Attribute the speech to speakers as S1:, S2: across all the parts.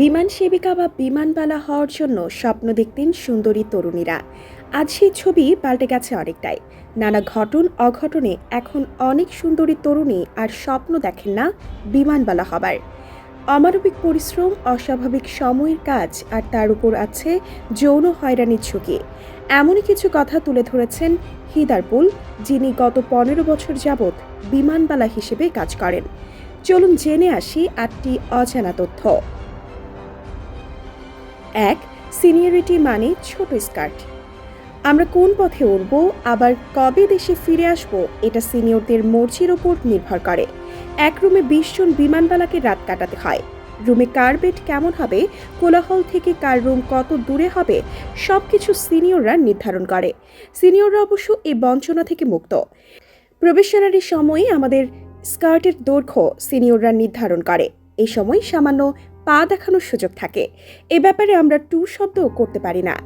S1: বিমান সেবিকা বা বিমানবালা হওয়ার জন্য স্বপ্ন দেখতেন সুন্দরী তরুণীরা। আজ সেই ছবি পাল্টে গেছে অনেকটাই। নানা ঘটন, অঘটনে এখন অনেক সুন্দরী তরুণী আর স্বপ্ন দেখেন না বিমানবালা হবার। অমানবিক পরিশ্রম, অস্বাভাবিক সময়ের কাজ আর তার উপর আছে যৌন হয়রানির ঝুঁকি। এমনই কিছু কথা তুলে ধরেছেন হিদারপুল, যিনি গত পনেরো বছর যাবৎ বিমানবালা হিসেবে কাজ করেন। চলুন জেনে আসি আটটি অজানা তথ্য। এক সিনিয়রিটি মানে ছোট স্কার্ট। আমরা কোন পথে উড়ব আবার কবে দেশে ফিরে আসব, এটা সিনিয়রদের মর্জির ওপর নির্ভর করে। এক রুমে বিশ জন বিমানবালাকে রাত কাটাতে হয়। রুমে কার বেড কেমন হবে, কোলাহল থেকে কার রুম কত দূরে হবে সব কিছু সিনিয়ররা নির্ধারণ করে। সিনিয়ররা অবশ্য এই বঞ্চনা থেকে মুক্ত। প্রবেশনারি সময়ে আমাদের স্কার্টের দৈর্ঘ্য সিনিয়ররা নির্ধারণ করে। এই সময় সামান্য পা দেখানোর সুযোগ থাকে। এ ব্যাপারে আমরা টু শব্দও করতে পারি না।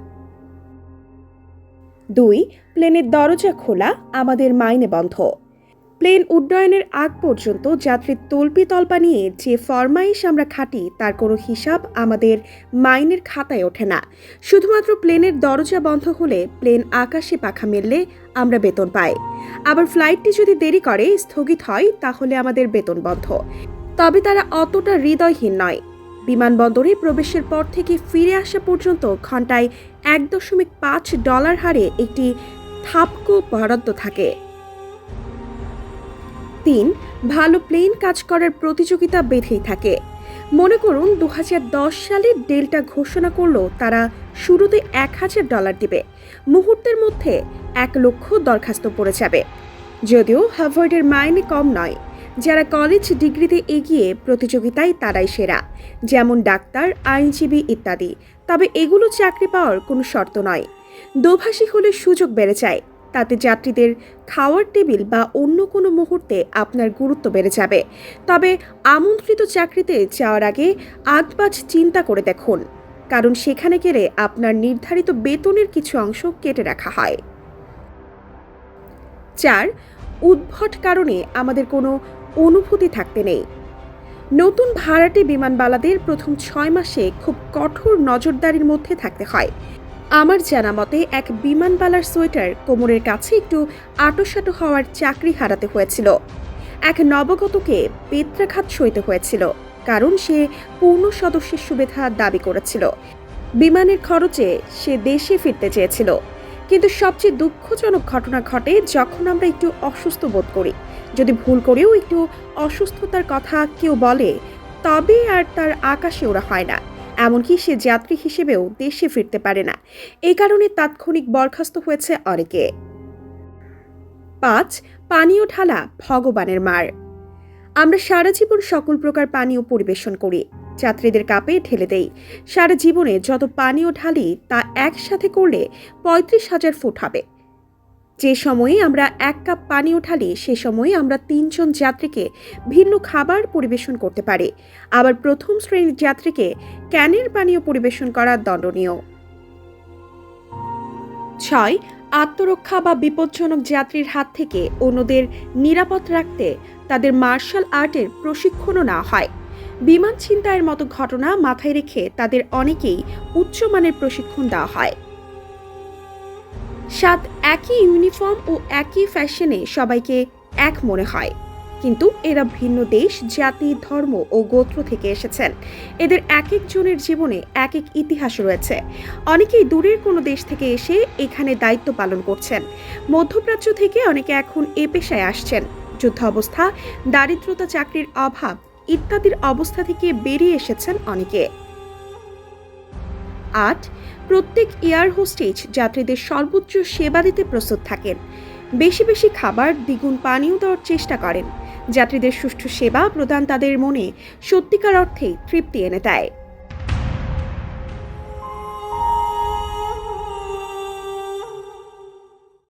S1: দুই, প্লেনের দরজা খোলা আমাদের মাইনে বন্ধ। প্লেন উড্ডয়নের আগ পর্যন্ত যাত্রীর তল্পি তল্পা নিয়ে যে ফরমাইশ আমরা খাটি তার কোনো হিসাব আমাদের মাইনের খাতায় ওঠে না। শুধুমাত্র প্লেনের দরজা বন্ধ হলে প্লেন আকাশে পাখা মেললে আমরা বেতন পাই। আবার ফ্লাইটটি যদি দেরি করে, স্থগিত হয়, তাহলে আমাদের বেতন বন্ধ। তবে তারা অতটা হৃদয়হীন নয়। বিমানবন্দরে প্রবেশের পর থেকে ফিরে আসা পর্যন্ত ঘন্টায় এক দশমিক পাঁচ ডলার হারে একটি থাপকো বরাদ্দ থাকে। তিন, ভালো প্লেন কাজ করার প্রতিযোগিতা বেঁধেই থাকে। মনে করুন দু হাজার দশ সালে ডেল্টা ঘোষণা করল, তারা শুরুতে এক হাজার ডলার দিবে। মুহূর্তের মধ্যে এক লক্ষ দরখাস্ত পড়ে যাবে। যদিও হার্ভার্ডের মাইনে কম নয়। যারা কলেজ ডিগ্রিতে এগিয়ে প্রতিযোগিতায় তারাই সেরা। যেমন ডাক্তার, আইনজীবী ইত্যাদি। তবে এগুলো চাকরি পাওয়ার কোনো শর্ত নয়। দোভাষী হলে সুযোগ বেড়ে যায়। তাতে যাত্রীদের খাওয়ার টেবিল বা অন্য কোনো মুহূর্তে আপনার গুরুত্ব বেড়ে যাবে। তবে আমন্ত্রিত চাকরিতে যাওয়ার আগে আগবাজ চিন্তা করে দেখুন। কারণ সেখানে গেলে আপনার নির্ধারিত বেতনের কিছু অংশ কেটে রাখা হয়। চার, উদ্ভট কারণে আমাদের কোনো অনুভূতি থাকতে নেই। নতুন ভাড়াটে বিমানবালাদের প্রথম ছয় মাসে খুব কঠোর নজরদারির মধ্যে থাকতে হয়। আমার জানা মতে, এক বিমানবালার সোয়েটার কোমরের কাছে একটু আটোসাটো হওয়ার চাকরি হারাতে হয়েছিল। এক নবগতকে বেত্রাঘাত সইতে হয়েছিল, কারণ সে পূর্ণ সদস্যের সুবিধা দাবি করেছিল। বিমানের খরচে সে দেশে ফিরতে চেয়েছিল, কিন্তু সবচেয়ে দুঃখজনক ঘটনা ঘটে যখন আমরা একটু অসুস্থ বোধ করি। যদি ভুল করেও একটু অসুস্থতার কথা কেউ বলে, তবে আর তার আকাশে ওরা হয় না। এমনকি সে যাত্রী হিসেবেও দেশে ফিরতে পারে না। এই কারণে তাৎক্ষণিক বরখাস্ত হয়েছে অনেকে। পাঁচ, পানীয় ঢালা ভগবানের মার। আমরা সারা জীবন সকল প্রকার পানীয় পরিবেশন করি। যাত্রীদের কাপে ঢেলে দেই। সারা জীবনে যত পানীয় ঢালি তা একসাথে করলে পঁয়ত্রিশ হাজার ফুট হবে। যে সময়ে আমরা এক কাপ পানি ঢালি সে সময়ে আমরা তিনজন যাত্রীকে ভিন্ন খাবার পরিবেশন করতে পারি। আবার প্রথম শ্রেণির যাত্রীকে ক্যানের পানীয় পরিবেশন করা দণ্ডনীয়। ছয়, আত্মরক্ষা বা বিপজ্জনক যাত্রীর হাত থেকে অন্যদের নিরাপদ রাখতে তাদের মার্শাল আর্টের প্রশিক্ষণও না হয়। বিমান ছিনতাইয়ের মতো ঘটনা মাথায় রেখে তাদের অনেকেই উচ্চমানের প্রশিক্ষণ দেওয়া হয়। সাত একই ইউনিফর্ম ও একই ফ্যাশনে সবাইকে এক মনে হয়। কিন্তু এরা ভিন্ন দেশ, জাতি, ধর্ম ও গোত্র থেকে এসেছেন। এদের এক একজনের জীবনে এক এক ইতিহাস রয়েছে। অনেকেই দূরের কোনো দেশ থেকে এসে এখানে দায়িত্ব পালন করছেন। মধ্যপ্রাচ্য থেকে অনেকে এখন এ পেশায় আসছেন। যুদ্ধ অবস্থা, দারিদ্রতা চাকরির অভাব ইত্যাদির অবস্থা থেকে বেরিয়ে এসেছেন অনেকে। আট, প্রত্যেক এয়ার হোস্টেজ যাত্রীদের সর্বোচ্চ সেবা দিতে প্রস্তুত থাকেন। বেশি বেশি খাবার, দ্বিগুণ পানীয় দেওয়ার চেষ্টা করেন। যাত্রীদের সুষ্ঠু সেবা প্রদান তাদের মনে সত্যিকার অর্থে তৃপ্তি এনে দেয়।